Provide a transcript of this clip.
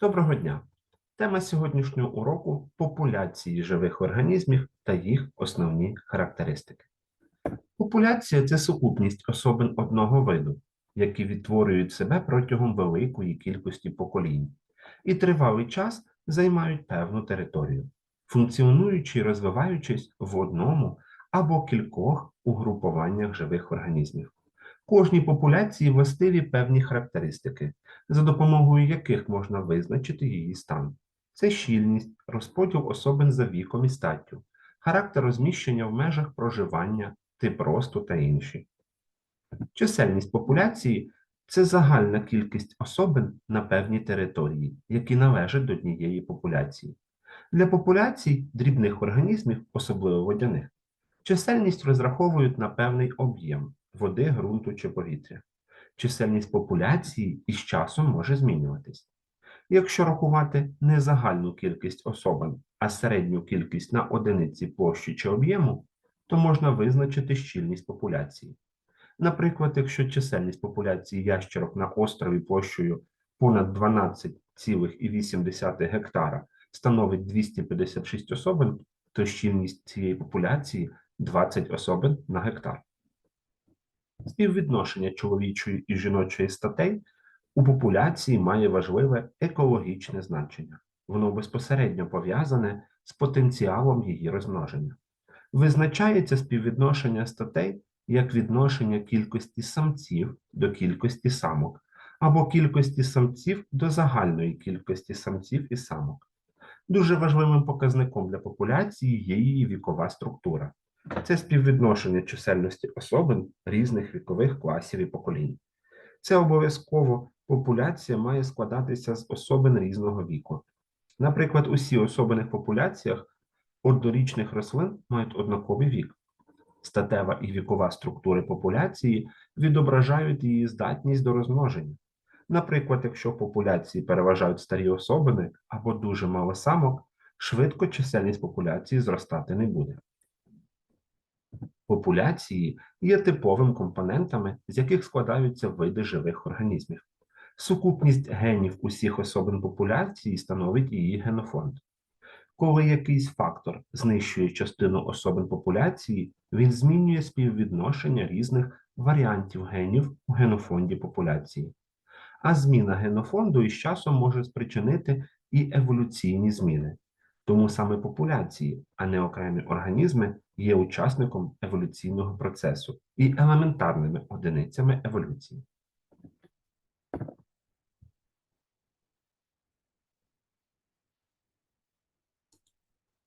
Доброго дня! Тема сьогоднішнього уроку популяції живих організмів та їх основні характеристики. Популяція це сукупність особин одного виду, які відтворюють себе протягом великої кількості поколінь і тривалий час займають певну територію, функціонуючи і розвиваючись в одному або кількох угрупуваннях живих організмів. Кожній популяції властиві певні характеристики, за допомогою яких можна визначити її стан. Це щільність, розподіл особин за віком і статтю, характер розміщення в межах проживання, тип росту та інші. Чисельність популяції це загальна кількість особин на певній території, які належать до однієї популяції. Для популяцій дрібних організмів, особливо водяних, чисельність розраховують на певний об'єм води, ґрунту чи повітря. Чисельність популяції із часом може змінюватись. Якщо рахувати не загальну кількість особин, а середню кількість на одиниці площі чи об'єму, то можна визначити щільність популяції. Наприклад, якщо чисельність популяції ящерок на острові площею понад 12,8 гектара становить 256 особин, то щільність цієї популяції 20 особин на гектар. Співвідношення чоловічої і жіночої статей у популяції має важливе екологічне значення. Воно безпосередньо пов'язане з потенціалом її розмноження. Визначається співвідношення статей як відношення кількості самців до кількості самок, або кількості самців до загальної кількості самців і самок. Дуже важливим показником для популяції є її вікова структура. Це співвідношення чисельності особин різних вікових класів і поколінь. Це обов'язково популяція має складатися з особин різного віку. Наприклад, усі особини в популяціях однорічних рослин мають однаковий вік. Статева і вікова структури популяції відображають її здатність до розмноження. Наприклад, якщо в популяції переважають старі особини або дуже мало самок, швидко чисельність популяції зростати не буде. Популяції є типовим компонентами, з яких складаються види живих організмів. Сукупність генів усіх особин популяції становить її генофонд. Коли якийсь фактор знищує частину особин популяції, він змінює співвідношення різних варіантів генів у генофонді популяції. А зміна генофонду із часом може спричинити і еволюційні зміни. Тому саме популяції, а не окремі організми, є учасником еволюційного процесу і елементарними одиницями еволюції.